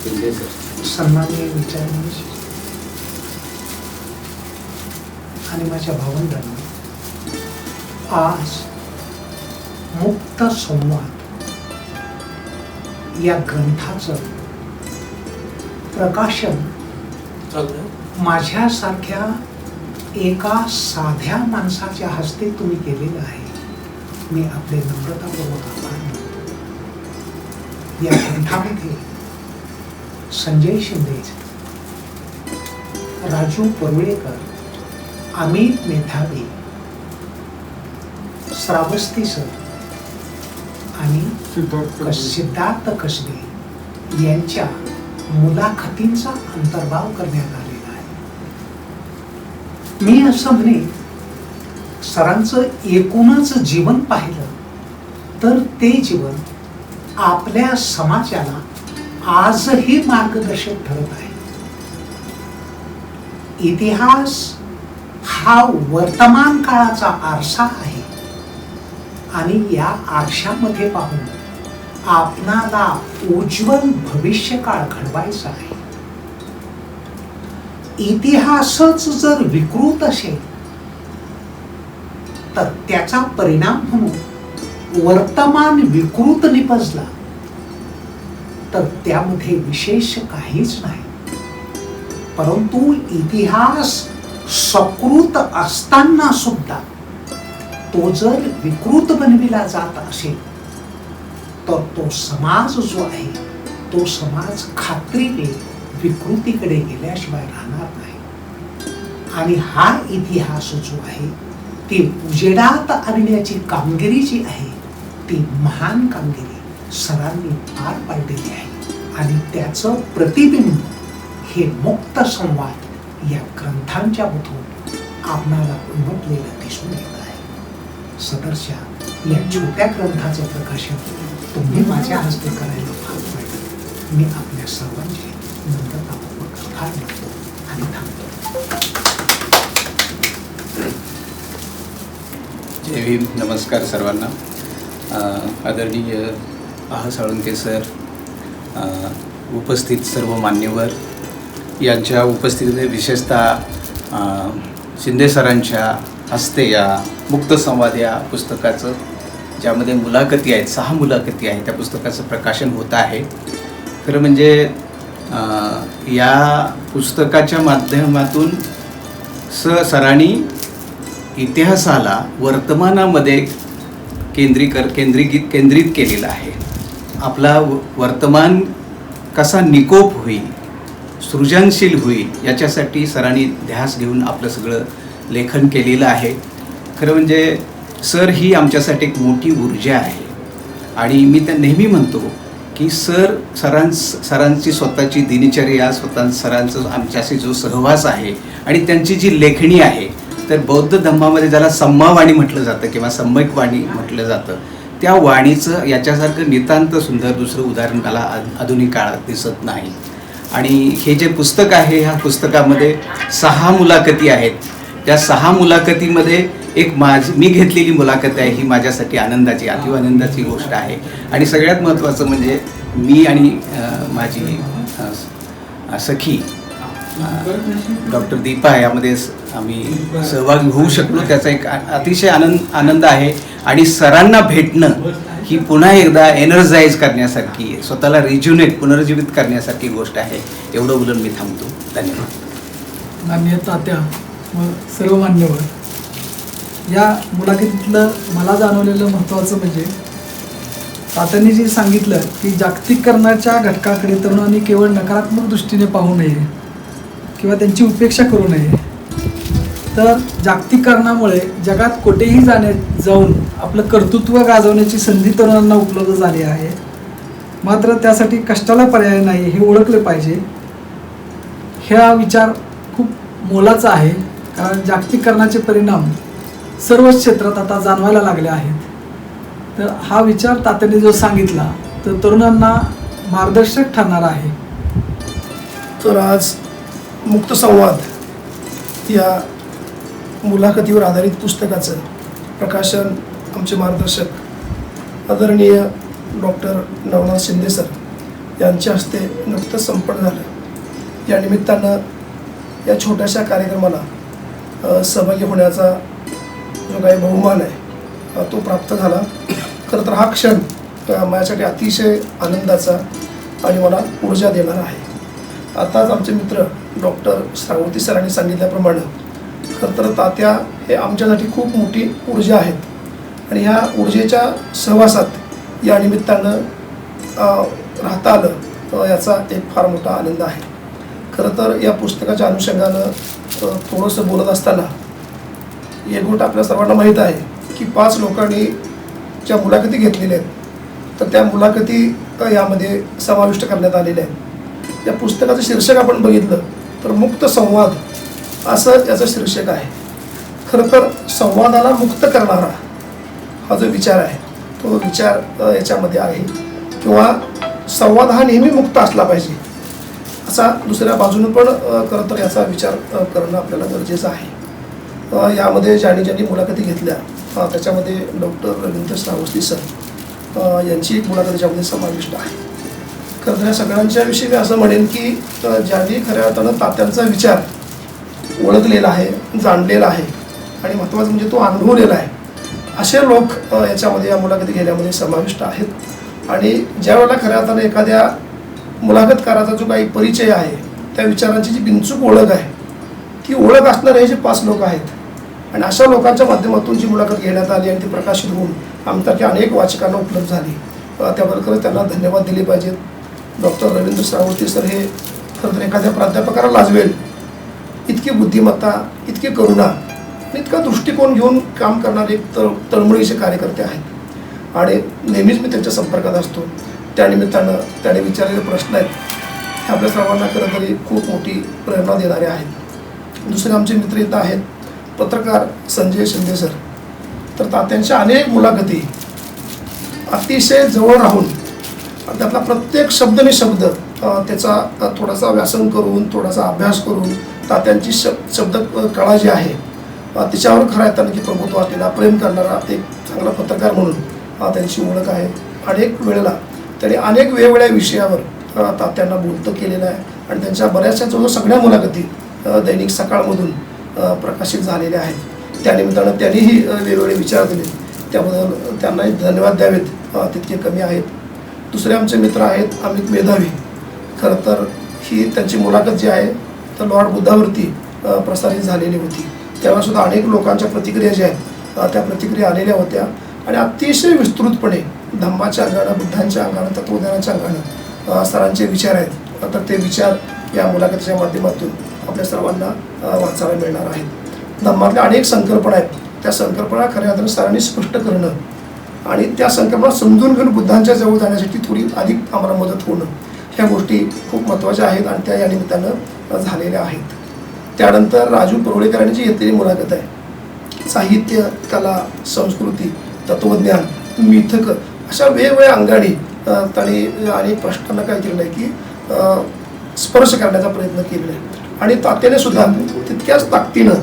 सन्माननीय विचारमंच आणि माझ्या भावंडांना आज मुक्त संवाद या ग्रंथाचं प्रकाशन माझ्यासारख्या एका साध्या माणसाच्या हस्ते तुम्ही केलेलं आहे. मी आपले नम्रतापूर्वक आभार या ग्रंथामध्ये संजय शिंदे. राजू परुळेकर अमित मेधावी श्रावस्ती सर आणि सिद्धार्थ कसबे. यांच्या मुलाखतींचा अंतर्भाव करण्यात आलेला आहे. मी असं म्हणेन सरांचं एकूणच जीवन पाहिलं तर ते जीवन आपल्या समाजाला आजही मार्गदर्शक ठरत आहे. इतिहास हा वर्तमान काळाचा आरसा आहे. आणि या आरशामध्ये पाहून आपणाला उज्ज्वल भविष्य काळ घडवायचा आहे. इतिहासच जर विकृत असेल तर त्याचा परिणाम म्हणून वर्तमान विकृत निपजला तर त्यामध्ये विशेष काहीच नाही. परंतु इतिहास सकृत असताना सुद्धा तो जर विकृत बनविला जात असेल तर तो समाज जो आहे तो समाज खात्रीने विकृतीकडे गेल्याशिवाय राहणार नाही. आणि हा इतिहास जो आहे ती उजेडात आणण्याची कामगिरी जी आहे ती महान कामगिरी सरांनी पार पाडलेली आहे. आणि त्याचं प्रतिबिंब हे मुक्त संवाद या ग्रंथांच्या मधून आपणाला उमटलेलं दिसून येत आहे. सदरच्या या छोट्या ग्रंथाचं प्रकाशन तुम्ही माझ्या हस्ते करायला भाग पाडलं मी आपल्या सर्वांचे नम्रतापूर्वक आभार मानतो आणि थांबतो. जय भीम. नमस्कार सर्वांना. आदरणीय आहा साळुंके सर उपस्थित सर्व मान्यवर यांच्या उपस्थितीने विशेषतः शिंदे सरांच्या हस्ते या मुक्त संवाद या पुस्तकाचं ज्यामध्ये मुलाखती आहेत सहा मुलाखती आहेत त्या पुस्तकाचं प्रकाशन होत आहे. खरं म्हणजे या पुस्तकाच्या माध्यमातून स सरांनी इतिहासाला वर्तमानामध्ये केंद्रीकर केंद्रीकृत केंद्रित केलेलं आहे. आपला व- वर्तमान कसा निकोप होईल सृजनशील होईल याच्यासाठी सरांनी ध्यास घेऊन आपलं सगळं लेखन केलेलं आहे. खरं म्हणजे सर ही आमच्यासाठी एक मोठी ऊर्जा आहे. आणि मी त्या नेहमी म्हणतो की सर सरांस सरांची स्वतःची दिनचर्या स्वतः सरांचं आमच्याशी जो सहवास आहे आणि त्यांची जी लेखणी आहे तर बौद्ध धम्मामध्ये ज्याला सम्मावाणी म्हटलं जातं किंवा सम्यक वाणी म्हटलं जातं त्या वाणीचं याच्यासारखं नितांत सुंदर दुसरं उदाहरण मला आ- आधुनिक काळात दिसत नाही. आणि हे जे पुस्तक आहे ह्या पुस्तकामध्ये सहा मुलाखती आहेत. त्या सहा मुलाखतीमध्ये एक माझी मी घेतलेली मुलाखत आहे ही माझ्यासाठी आनंदाची अतिव आनंदाची गोष्ट आहे. आणि सगळ्यात महत्त्वाचं म्हणजे मी आणि माझी सखी डॉक्टर दीपा यामध्ये आम्ही सहभागी होऊ शकलो. त्याचा एक अतिशय आनंद आनंद आहे. आणि सरांना भेटणं ही पुन्हा एकदा एनर्जाईज करण्यासारखी स्वतःला रिज्युनेट पुनर्जीवित करण्यासारखी गोष्ट आहे. एवढं बोलून मी थांबतो. धन्यवाद. मान्य तात्या व सर्व मान्यवर या मुलाखतीतलं मला जाणवलेलं महत्त्वाचं म्हणजे तात्यांनी जे सांगितलं की जागतिकीकरणाच्या घटकाकडे तरुणांनी केवळ नकारात्मक दृष्टीने पाहू नये किंवा त्यांची उपेक्षा करू नये. तर जागतिकीकरणामुळे जगात कुठेही जाणे जाऊन आपलं कर्तृत्व गाजवण्याची संधी तरुणांना उपलब्ध झाली आहे. मात्र त्यासाठी कष्टाला पर्याय नाही हे ओळखले पाहिजे. हा विचार खूप मोलाचा आहे कारण जागतिकीकरणाचे परिणाम सर्वच क्षेत्रात आता जाणवायला लागले आहेत. तर हा विचार तात्याने जो सांगितला तर तरुणांना मार्गदर्शक ठरणार आहे. तर आज मुक्त संवाद या मुलाखतीवर आधारित पुस्तकाचं प्रकाशन आमचे मार्गदर्शक आदरणीय डॉक्टर नवनाथ शिंदे सर यांच्या हस्ते नुकतंच संपन्न झालं. या निमित्तानं या छोट्याशा कार्यक्रमाला सहभागी होण्याचा जो काही बहुमान आहे तो प्राप्त झाला. खरं तर हा क्षण माझ्यासाठी अतिशय आनंदाचा आणि मला ऊर्जा देणारा आहे. आताच आमचे मित्र डॉक्टर श्रावती सरांनी सांगितल्याप्रमाणे खरं तर तात्या हे आमच्यासाठी खूप मोठी ऊर्जा आहेत. आणि ह्या ऊर्जेच्या सहवासात या निमित्तानं राहता आलं याचा एक फार मोठा आनंद आहे. खरं तर या पुस्तकाच्या अनुषंगानं थोडंसं बोलत असताना एक गोष्ट आपल्या सर्वांना माहीत आहे की पाच लोकांनी ज्या मुलाखती घेतलेल्या आहेत तर त्या मुलाखती यामध्ये समाविष्ट करण्यात आलेल्या आहेत. या पुस्तकाचं शीर्षक आपण बघितलं तर मुक्त संवाद असं याचं शीर्षक आहे. खरं तर संवादाला मुक्त करणारा हा जो विचार आहे तो विचार याच्यामध्ये आहे. किंवा संवाद हा नेहमी मुक्त असला पाहिजे. असा दुसऱ्या बाजूने पण खरं तर याचा विचार करणं आपल्याला गरजेचं आहे. यामध्ये ज्यांनी ज्यांनी मुलाखती घेतल्या त्याच्यामध्ये डॉक्टर रवींद्र श्रावस्ती सर यांची एक मुलाखत याच्यामध्ये समाविष्ट आहे. खरं तर या सगळ्यांच्या विषयी मी असं म्हणेन की ज्यांनी खऱ्या अर्थानं तात्यांचा विचार ओळखलेला आहे जाणलेला आहे आणि महत्त्वाचं म्हणजे तो अनुभवलेला आहे. असे लोक याच्यामध्ये या मुलाखती घेण्यामध्ये समाविष्ट आहेत. आणि ज्या वेळेला खऱ्या अर्थानं एखाद्या मुलाखतकाराचा जो काही परिचय आहे त्या विचारांची जी बिनचूक ओळख आहे ती ओळख असणारे हे जे पाच लोक आहेत आणि अशा लोकांच्या माध्यमातून जी मुलाखत घेण्यात आली आणि ती प्रकाशित होऊन आमच्यासारख्या अनेक वाचकांना उपलब्ध झाली. त्याबरोबर त्यांना धन्यवाद दिले पाहिजेत. डॉक्टर रवींद्र सावंती सर हे खरं तर एखाद्या प्राध्यापकाला लाजवेल. इतकी बुद्धिमत्ता इतकी करुणा इतका दृष्टिकोन घेऊन काम करणारे तर तळ तळमळीचे कार्यकर्ते आहेत. आणि नेहमीच मी त्यांच्या संपर्कात असतो. त्यानिमित्तानं त्याने विचारलेले प्रश्न आहेत. हे आपल्या सर्वांना खरं तरी खूप मोठी प्रेरणा देणारे आहेत. दुसरे आमचे मित्र इथं आहेत. पत्रकार संजय शिंदे सर. तर तात्यांच्या अनेक मुलाखती अतिशय जवळ राहून त्यातला प्रत्येक शब्द आणि शब्द त्याचा थोडासा व्यासन करून थोडासा अभ्यास करून तात्यांची शब्द शब्द कळा जी आहे तिच्यावर खऱ्या येताना की प्रभुत्व असलेला प्रेम करणारा एक चांगला पत्रकार म्हणून त्यांची ओळख आहे. अनेक वेळेला त्यांनी अनेक वेगवेगळ्या विषयावर तात्यांना बोलतं केलेलं आहे. आणि त्यांच्या बऱ्याचशा जवळ सगळ्या मुलाखती दैनिक सकाळमधून प्रकाशित झालेल्या आहेत. त्यानिमित्तानं त्यांनीही वेगवेगळे विचार दिले त्याबद्दल त्यांनाही धन्यवाद द्यावेत तितके कमी आहेत. दुसरे आमचे मित्र आहेत अमित मेधावी. खरं तर ही त्यांची मुलाखत जी आहे तर लॉर्ड बुद्धावरती प्रसारित झालेली होती. त्यावेळेला सुद्धा अनेक लोकांच्या प्रतिक्रिया ज्या आहेत त्या प्रतिक्रिया आलेल्या होत्या. आणि अतिशय विस्तृतपणे धम्माच्या अंगानं बुद्धांच्या अंगानं तत्वज्ञानाच्या अंगानं सरांचे विचार आहेत. तर ते विचार या मुलाखतीच्या माध्यमातून आपल्या सर्वांना वाचायला मिळणार आहेत. धम्मातल्या अनेक संकल्पना आहेत. त्या संकल्पना खऱ्या अर्थानं सरांनी स्पष्ट करणं आणि त्या संकल्पना समजून घेऊन बुद्धांच्या जवळ जाण्यासाठी थोडी अधिक आम्हाला मदत होणं. ह्या गोष्टी खूप महत्त्वाच्या आहेत आणि त्या या निमित्तानं झालेल्या आहेत. त्यानंतर राजू परोळेकर यांची जी घेतलेली मुलाखत आहे. साहित्य कला संस्कृती तत्त्वज्ञान मिथक अशा वेगवेगळ्या अंगाने त्यांनी अनेक प्रश्नांना काय केलेलं आहे की स्पर्श करण्याचा प्रयत्न केलेला आहे. आणि तात्याने सुद्धा तितक्याच ताकदीनं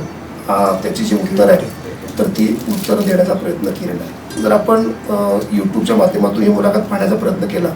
त्याची जी उत्तरं आहे तर ती उत्तरं देण्याचा प्रयत्न केलेला आहे. जर आपण यूट्यूबच्या माध्यमातून ही मुलाखत पाहण्याचा प्रयत्न केला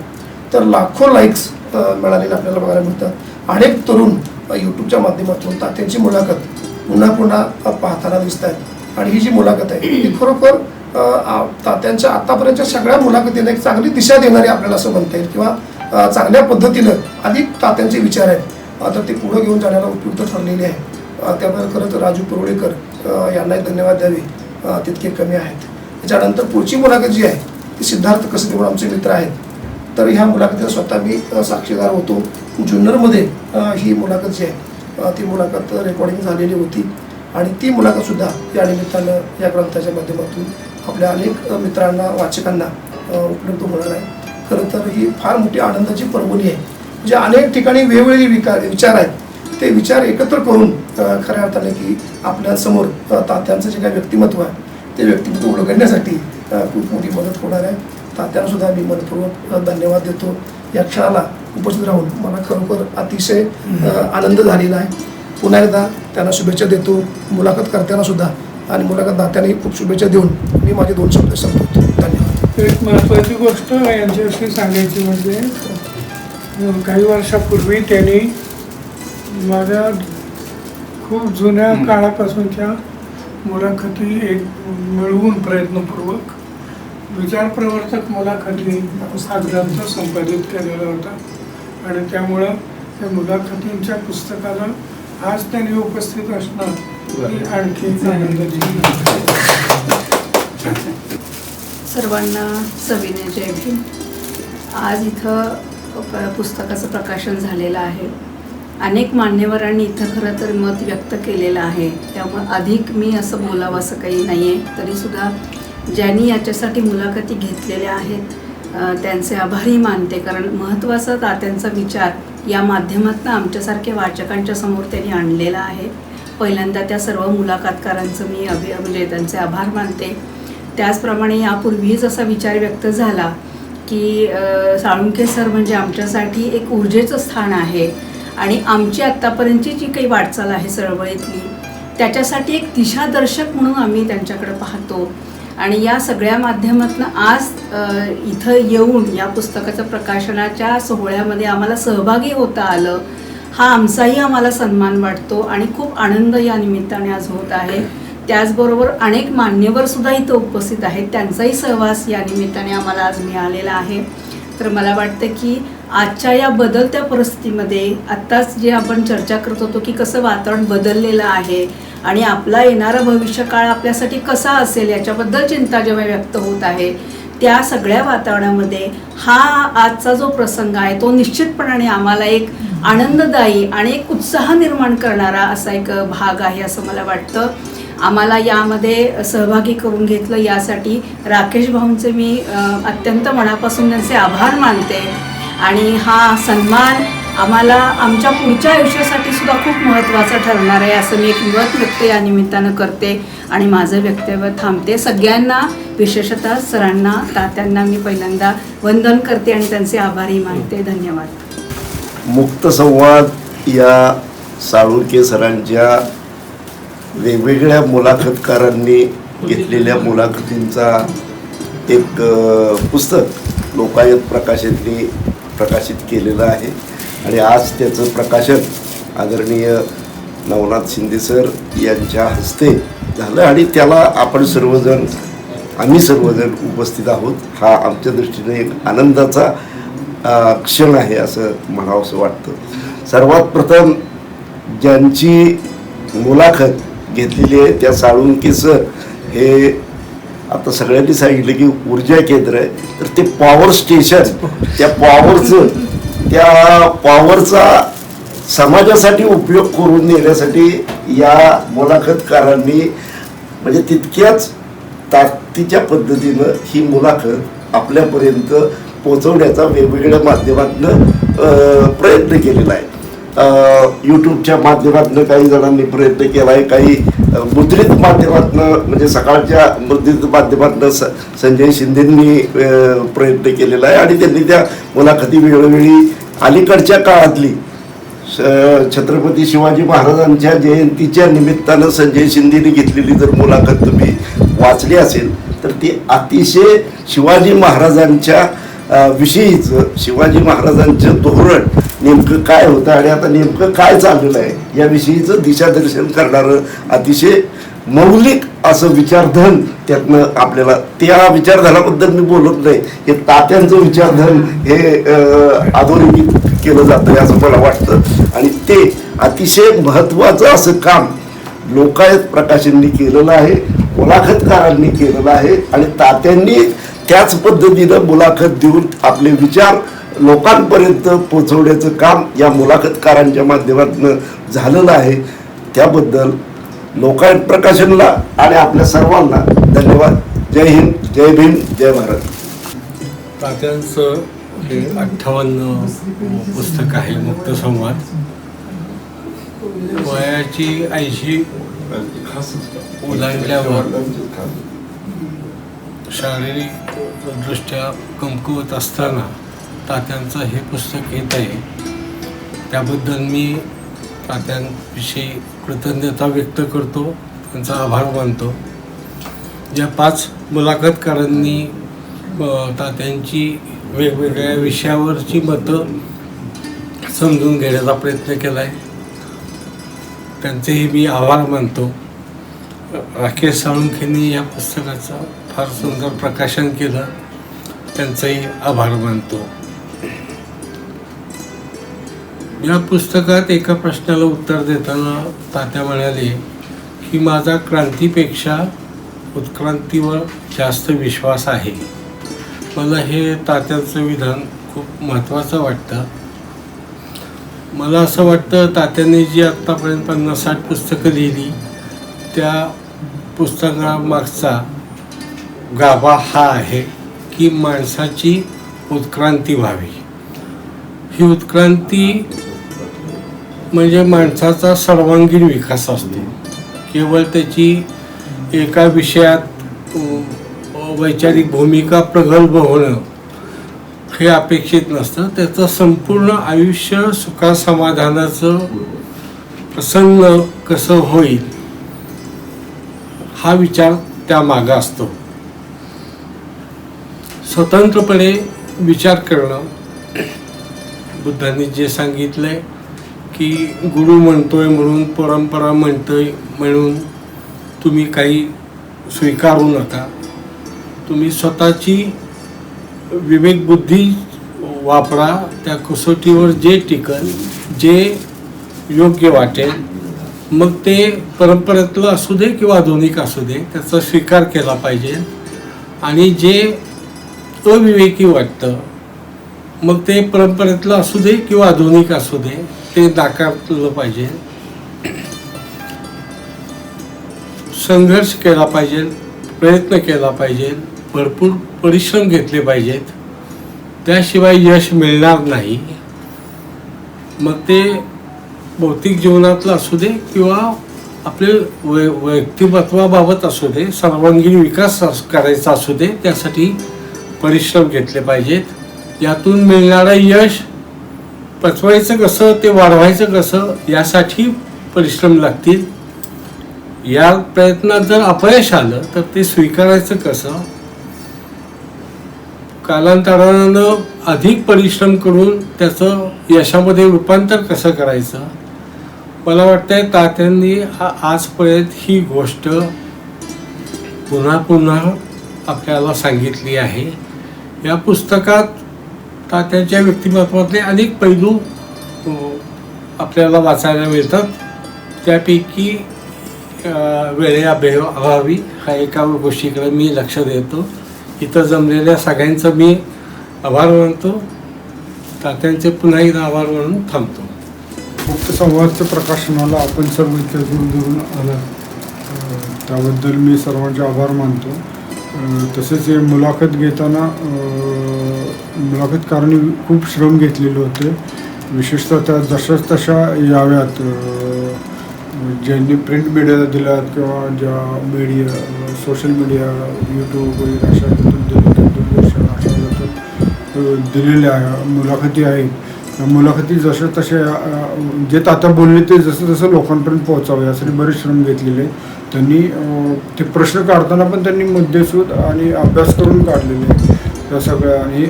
तर लाखो लाईक्स मिळालेले आपल्याला बघायला मिळतात. अनेक तरुण यूट्यूबच्या माध्यमातून. तात्यांची मुलाखत पुन्हा पुन्हा पाहताना दिसत आहेत आणि ही जी मुलाखत आहे ही खरोखर आ- तात्यांच्या आतापर्यंतच्या सगळ्या मुलाखतीला एक चांगली दिशा देणारी आपल्याला असं म्हणता येईल किंवा चांगल्या पद्धतीनं अधिक तात्यांचे विचार आहेत. आता तर ते पुढं घेऊन जाण्याला उपयुक्त ठरलेले आहे. त्यामुळे खरंच राजू परोळेकर यांनाही धन्यवाद द्यावे. तितके कमी आहेत. त्याच्यानंतर पुढची मुलाखत जी आहे ती सिद्धार्थ कसदे म्हणून आमचे मित्र आहेत तर ह्या मुलाखतीला स्वतः मी साक्षीदार होतो. जुन्नरमध्ये ही मुलाखत जी आहे ती मुलाखत रेकॉर्डिंग झालेली होती. आणि ती मुलाखतसुद्धा या निमित्तानं या ग्रंथाच्या माध्यमातून आपल्या अनेक मित्रांना वाचकांना उपलब्ध होणार आहे. खरं तर ही फार मोठी आनंदाची पर्वणी आहे. म्हणजे अनेक ठिकाणी वेगवेगळे विकार विचार आहेत. ते विचार एकत्र करून खऱ्या अर्थाने की आपल्यासमोर तात्यांचं जे काही व्यक्तिमत्व आहे ते व्यक्तिमत्व उलगडण्यासाठी खूप मोठी मदत होणार आहे. तात्यांना सुद्धा मी मनपूर्वक धन्यवाद देतो. या क्षणाला उपस्थित राहून मला खरोखर अतिशय आनंद झालेला आहे. पुन्हा एकदा त्यांना शुभेच्छा देतो. मुलाखत करताना सुद्धा आणि मुलाखत दात्याने खूप शुभेच्छा देऊन मी माझे दोन शब्द संपवतो. धन्यवाद. एक महत्त्वाची गोष्ट यांच्याविषयी सांगायची म्हणजे काही वर्षापूर्वी त्यांनी माझ्या खूप जुन्या काळापासूनच्या मुलाखती एक मिळवून प्रयत्नपूर्वक विचारप्रवर्तक मुलाखती हा ग्रंथ संपादित केलेला होता. आणि त्यामुळं त्या मुलाखतींच्या पुस्तकाला आज त्यांनी उपस्थित असणं ही आणखी आनंद आनंदाची आहे. सर्वांना सविनय जय भीम. आज इथं प- पुस्तकाचं प्रकाशन झालेलं आहे. अनेक मान्यवरांनी इथं खरं तर मत व्यक्त केलेलं आहे. त्यामुळं अधिक मी असं बोलावं असं काही नाही आहे तरीसुद्धा ज्यांनी याच्यासाठी मुलाखती घेतलेल्या आहेत त्यांचे आभारी मानते. कारण महत्त्वाचा तात्यांचा विचार या माध्यमातून आमच्यासारख्या वाचकांच्या समोर त्यांनी आणलेला आहे. पहिल्यांदा त्या सर्व मुलाखतकारांचं मी अभि म्हणजे त्यांचे आभार मानते. त्याचप्रमाणे यापूर्वीच असा विचार व्यक्त झाला की साळुंखे सर म्हणजे आमच्यासाठी एक ऊर्जेचं स्थान आहे आणि आमची आत्तापर्यंतची जी काही वाटचाल आहे चळवळीतली त्याच्यासाठी एक दिशादर्शक म्हणून आम्ही त्यांच्याकडे पाहतो. आणि या सगळ्या माध्यमातून आज इथं येऊन या पुस्तकाच्या प्रकाशनाच्या सोहळ्यामध्ये आम्हाला सहभागी होता आलं. हा आमचाही आम्हाला सन्मान वाटतो आणि खूप आनंद या निमित्ताने आज होत आहे. त्याचबरोबर अनेक मान्यवर सुद्धा इथं उपस्थित आहेत. त्यांचाही सहवास या निमित्ताने आम्हाला आज मिळालेला आहे. तर मला वाटतं की आजच्या या बदलत्या परिस्थितीमध्ये आत्ताच जे आपण चर्चा करत होतो की कसं वातावरण बदललेलं आहे आणि आपला येणारा भविष्यकाळ आपल्यासाठी कसा असेल याच्याबद्दल चिंता जेव्हा व्यक्त होत आहे त्या सगळ्या वातावरणामध्ये हा आजचा जो प्रसंग आहे तो निश्चितपणाने आम्हाला एक आनंददायी आणि एक उत्साह निर्माण करणारा असा एक भाग आहे असं मला वाटतं. आम्हाला यामध्ये सहभागी करून घेतलं यासाठी राकेश भाऊंचे मी अत्यंत मनापासून त्यांचे आभार मानते. आणि हा सन्मान आम्हाला आमच्या पुढच्या आयुष्यासाठी सुद्धा खूप महत्त्वाचं ठरणार आहे असं मी एक मत व्यक्त या निमित्तानं करते आणि माझं वक्तव्य थांबते. सगळ्यांना विशेषतः सरांना तात्यांना मी पहिल्यांदा वंदन करते आणि त्यांचे आभारही मानते. धन्यवाद. मुक्त संवाद या साळुंके सरांच्या वेगवेगळ्या मुलाखतकारांनी घेतलेल्या मुलाखतींचा एक पुस्तक लोकायत प्रकाशनने प्रकाशित केलेलं आहे. आणि आज त्याचं प्रकाशन आदरणीय नवनाथ शिंदे सर यांच्या हस्ते झालं आणि त्याला आपण सर्वजण आम्ही सर्वजण उपस्थित आहोत. हा आमच्या दृष्टीने एक आनंदाचा क्षण आहे असं म्हणावंसं वाटतं. सर्वात प्रथम ज्यांची मुलाखत घेतलेली आहे त्या साळुंके सर हे आता सगळ्यांनी सांगितलं की ऊर्जा केंद्र आहे. तर ते पॉवर स्टेशन त्या पॉवरचं त्या पॉवरचा समाजासाठी उपयोग करून देण्यासाठी या मुलाखतकारांनी म्हणजे तितक्याच ताकदीच्या पद्धतीनं ही मुलाखत आपल्यापर्यंत पोचवण्याचा वेगवेगळ्या माध्यमातून प्रयत्न केलेला आहे. यूट्यूबच्या माध्यमातून काही जणांनी प्रयत्न केला आहे काही मुद्रित माध्यमातून म्हणजे सकाळच्या मुद्रित माध्यमातनं स संजय शिंदेंनी प्रयत्न केलेला आहे आणि त्यांनी त्या मुलाखती वेळोवेळी अलीकडच्या काळातली श- छत्रपती शिवाजी महाराजांच्या जयंतीच्या निमित्तानं संजय शिंदेने घेतलेली जर मुलाखत तुम्ही वाचली असेल तर ती अतिशय शिवाजी महाराजांच्या विषयीचं शिवाजी महाराजांचं धोरण नेमकं काय होतं आणि आता नेमकं काय चाललेलं आहे याविषयीचं दिशादर्शन करणारं अतिशय मौलिक असं विचारधन त्यातनं आपल्याला त्या विचारधनाबद्दल मी बोलत नाही हे तात्यांचं विचारधन हे अ, केलं जातं असं मला वाटतं. आणि ते अतिशय महत्त्वाचं असं काम लोकायत प्रकाशननी केलेलं आहे मुलाखतकारांनी केलेलं आहे आणि तात्यांनी त्याच पद्धतीनं मुलाखत देऊन आपले विचार लोकांपर्यंत पोचवण्याचं काम या मुलाखतकारांच्या माध्यमातून झालेलं आहे. त्याबद्दल लोकायत प्रकाशनला आणि आपल्या सर्वांना धन्यवाद. जय हिंद जय भीम जय भारत. तात्यांचं हे अठ्ठावन्न पुस्तक आहे मुक्त संवाद. वयाची ऐंशी ओलांडल्यावर शारीरिक दृष्ट्या कमकुवत असताना तात्यांचं हे पुस्तक येत आहे. त्याबद्दल मी तात्यांविषयी कृतज्ञता व्यक्त करतो त्यांचा आभार मानतो. ज्या पाच मुलाखतकारांनी तात्यांची वेगवेगळ्या विषयावरची मतं समजून घेण्याचा प्रयत्न केला आहे त्यांचेही मी आभार मानतो. राकेश साळुंखेंनी या पुस्तकाचं फार सुंदर प्रकाशन केलं. त्यांचंही आभार मानतो. या पुस्तकात एका प्रश्नाला उत्तर देताना तात्या म्हणाले की माझा क्रांतीपेक्षा उत्क्रांतीवर जास्त विश्वास आहे. मला हे तात्यांचं विधान खूप महत्त्वाचं वाटतं. मला असं वाटतं तात्यांनी जी आत्तापर्यंत पन्नास साठ पुस्तकं लिहिली त्या पुस्तकामागचा गाभा हा आहे की माणसाची उत्क्रांती व्हावी. ही उत्क्रांती म्हणजे माणसाचा सर्वांगीण विकास असतो. केवळ त्याची एका विषयात वैचारिक भूमिका प्रगल्भ होणं हे अपेक्षित नसतं. त्याचं संपूर्ण आयुष्य सुखासमाधानाचं प्रसन्न कसं होईल हा विचार त्यामागं असतो. स्वतंत्रपणे विचार करणं. बुद्धांनी जे सांगितलंय की गुरु म्हणतोय म्हणून परंपरा म्हणतोय म्हणून तुम्ही काही स्वीकारू नका. तुम्ही स्वतःची विवेकबुद्धी वापरा त्या कसोटीवर जे टिकल जे योग्य वाटेल मग ते परंपरेतलं असू दे किंवा आधुनिक असू दे त्याचा स्वीकार केला पाहिजे. आणि जे अविवेकी वाटतं. मग ते परंपरेतलं असू दे किंवा आधुनिक असू दे ते नाकारलं पाहिजे. संघर्ष केला पाहिजे प्रयत्न केला पाहिजे भरपूर परिश्रम घेतले पाहिजेत. त्याशिवाय यश मिळणार नाही. मग ते भौतिक जीवनातलं असू दे किंवा आपले वै व्यक्तिमत्वाबाबत असू दे सर्वांगीण विकास अस- करायचा असू दे त्यासाठी परिश्रम घेतले पाहिजेत. यातून मिळणारं यश पचवायचं कसं ते वाढवायचं कसं यासाठी परिश्रम लागतील. या प्रयत्नात जर अपयश आलं तर ते स्वीकारायचं कसं? कालांतरानं अधिक परिश्रम करून त्याचं यशामध्ये रूपांतर कसं करायचं? मला वाटतंय तात्यांनी आजपर्यंत ही गोष्ट पुन्हा पुन्हा आपल्याला सांगितली आहे. या पुस्तकात तात्यांच्या व्यक्तिमत्वातले अनेक पैलू आपल्याला वाचायला मिळतात. त्यापैकी वेळे वेळेअभावी अभावी हा एका गोष्टीकडे मी लक्ष देतो. इथं जमलेल्या सगळ्यांचं मी आभार मानतो. तात्यांचे पुन्हा एकदा आभार मानून थांबतो. मुक्त संवादचं प्रकाशनाला आपण सर्व इथे दूर दूरून आला त्याबद्दल मी सर्वांचे आभार मानतो. तसेच हे मुलाखत घेताना मुलाखतकारांनी खूप श्रम घेतलेले होते. विशेषतः त्या जशाच तशा याव्यात. ज्यांनी प्रिंट मीडियाला दिल्यात किंवा ज्या मीडिया सोशल मीडिया यूट्यूब वगैरे अशा दूरदर्शन अशा दिलेल्या मुलाखती आहेत. त्या मुलाखती जशा तशा जे आता बोलले ते जसं जसं लोकांपर्यंत पोहोचावं यासाठी बरेच श्रम घेतलेले. त्यांनी ते प्रश्न काढताना पण त्यांनी मुद्देसूद आणि अभ्यास करून काढलेले आहेत. त्या सगळ्या. आणि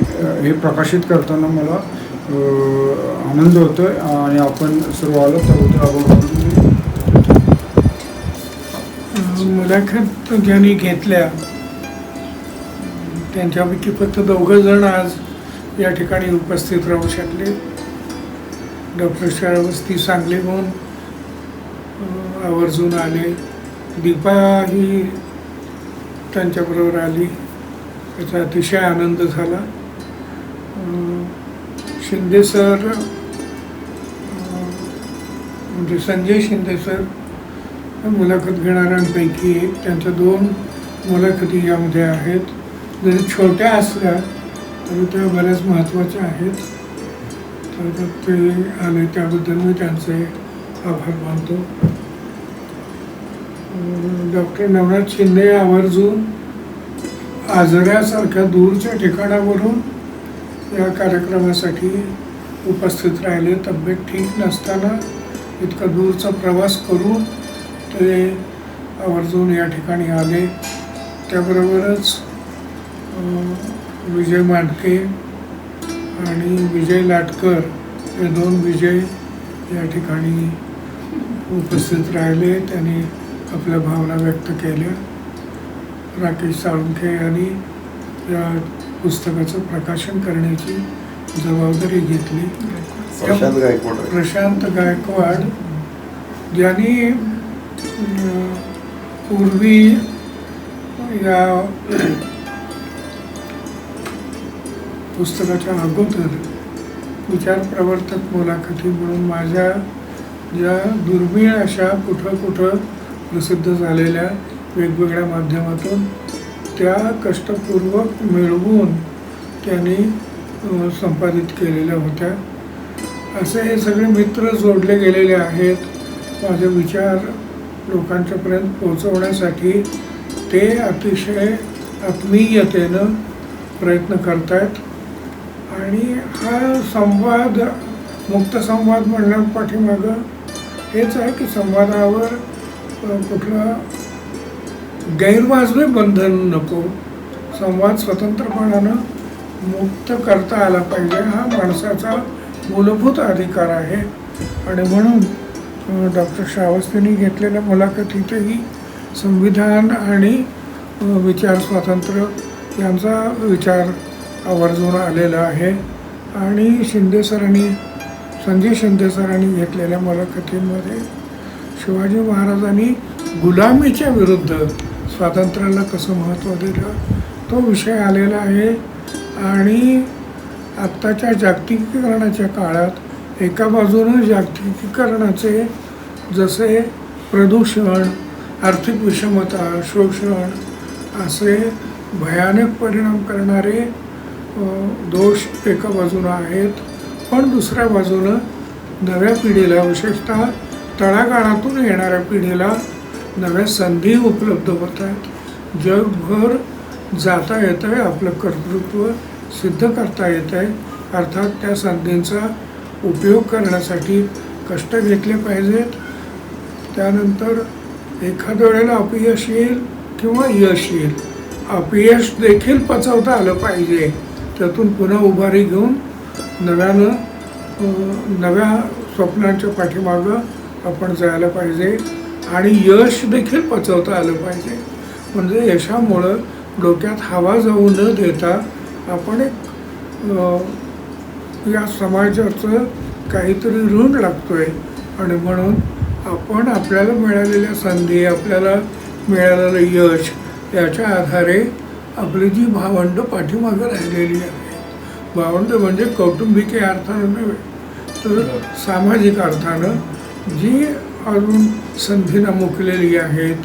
हे प्रकाशित करताना मला आनंद होतो आहे आणि आपण सर्व आलो तर मुलाखत ज्यांनी घेतल्या त्यांच्यापैकी फक्त दोघं जण आज या ठिकाणी उपस्थित राहू शकले. डॉक्टर शाळावस्ती सांगलीहून आवर्जून आले. दीपा ही त्यांच्याबरोबर आली. त्याचा अतिशय आनंद झाला. शिंदे सर म्हणजे संजय शिंदे सर मुलाखत घेणाऱ्यांपैकी एक. त्यांच्या दोन मुलाखती यामध्ये आहेत. जरी छोट्या असल्या तरी त्या बऱ्याच महत्त्वाच्या आहेत. तर ते आले त्याबद्दल मी त्यांचे आभार मानतो. डॉक्टर नवनाथ शिंदे आवर्जून आजऱ्यासारख्या दूरच्या ठिकाणावरून या कार्यक्रमासाठी उपस्थित राहिले. तब्येत ठीक नसताना इतका दूरचा प्रवास करून ते आवर्जून या ठिकाणी आले. त्याबरोबरच विजय मांडके आणि विजय लाटकर हे दोन विजय या ठिकाणी उपस्थित राहिले. त्यांनी आपल्या भावना व्यक्त केल्या. राकेश साळुंखे यांनी या पुस्तकाचं प्रकाशन करण्याची जबाबदारी घेतली. प्रशांत गायकवाड. अं, पूर्वी या पुस्तकाच्या अगोदर विचार प्रवर्तक मुलाखती म्हणून माझ्या ज्या दुर्मिळ अशा कुठं कुठं प्रसिद्ध झालेल्या वेगवेगळ्या माध्यमातून त्या कष्टपूर्वक मिळवून त्यांनी संपादित केलेल्या होत्या. असे हे सगळे मित्र जोडले गेलेले आहेत. माझे विचार लोकांच्यापर्यंत पोहोचवण्यासाठी ते अतिशय आत्मीयतेनं प्रयत्न करतायत. आणि हा संवाद मुक्त संवाद म्हणण्यापाठीमागं हेच आहे की संवादावर कुठलं गैरवाजवी बंधन नको. संवाद स्वतंत्रपणानं मुक्त करता आला पाहिजे. हा माणसाचा मूलभूत अधिकार आहे. आणि म्हणून डॉक्टर श्रावस्तींनी घेतलेल्या मुलाखतीतही संविधान आणि विचार स्वातंत्र्य यांचा विचार आवर्जून आलेला आहे. आणि शिंदे सरांनी संजय शिंदे सरांनी घेतलेल्या मुलाखतींमध्ये शिवाजी महाराजांनी गुलामीच्या विरुद्ध स्वातंत्र्याला कसं महत्त्व दिलं? तो विषय आलेला आहे. आणि आत्ताच्या जागतिकीकरणाच्या काळात एका बाजूनं जागतिकीकरणाचे जसे प्रदूषण आर्थिक विषमता शोषण असे भयानक परिणाम करणारे दोष एका बाजूनं आहेत. पण दुसऱ्या बाजूनं नव्या पिढीला विशेषतः तळागाळातून येणाऱ्या पिढीला नव्या संधी उपलब्ध होत आहेत. जगभर जाता येतं आहे आपलं कर्तृत्व सिद्ध करता येत आहे अर्थात त्या संधींचा उपयोग करण्यासाठी कष्ट घेतले पाहिजेत. त्यानंतर एखाद्या वेळेला अपयश येईल किंवा यश येईल. अपयश देखील पचवता आलं पाहिजे. त्यातून पुन्हा उभारी घेऊन नव्यानं नव्या स्वप्नांच्या पाठीमागं आपण जायला पाहिजे. आणि यश देखील पचवता आलं पाहिजे. म्हणजे यशामुळं डोक्यात हवा जाऊ न देता आपण एक या समाजाचं काहीतरी ऋण लागतोय. आणि म्हणून आपण आपल्याला मिळालेल्या संधी आपल्याला मिळालेलं यश याच्या आधारे आपली जी भावंड पाठीमागं राहिलेली आहे भावंड म्हणजे कौटुंबिक अर्थानं नव्हे तर सामाजिक अर्थानं जी अजून संधीनं मुकलेली आहेत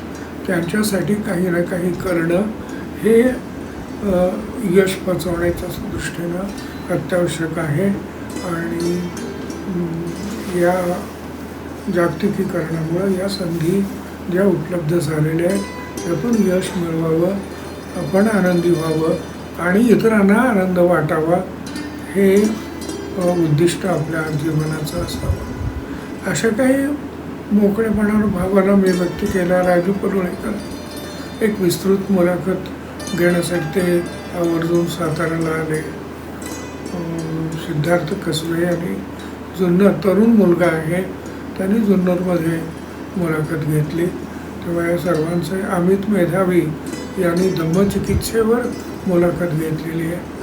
त्यांच्यासाठी काही ना काही करणं हे यश पचवण्याच्या दृष्टीनं अत्यावश्यक आहे आणि या जागतिकीकरणामुळं या संधी ज्या उपलब्ध झालेल्या आहेत त्यातून यश मिळवावं आपण आनंदी व्हावं आणि इतरांना आनंद वाटावा हे उद्दिष्ट आपल्या जीवनाचं असावं. अशा काही मोकळेपणानं भावाला मी व्यक्त केला. राजू परुळेकर एक विस्तृत मुलाखत घेण्यासाठी ते आवर्जून साताऱ्याला आले. सिद्धार्थ कसबे आणि जुन्नर तरुण मुलगा आहे त्यांनी जुन्नरमध्ये मुलाखत घेतली. तेव्हा या सर्वांचे अमित मेधावी यांनी दम्मचिकित्सेवर मुलाखत घेतलेली आहे.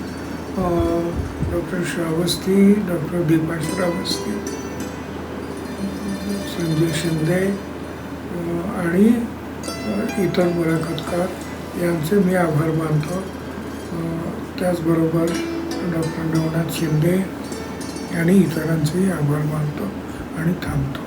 डॉक्टर श्रावस्ती डॉक्टर दीपा श्रावस्ती संजय शिंदे आणि इतर मुलाखतकार यांचे मी आभार मानतो. त्याचबरोबर डॉक्टर नवनाथ शिंदे आणि इतरांचेही आभार मानतो आणि थांबतो.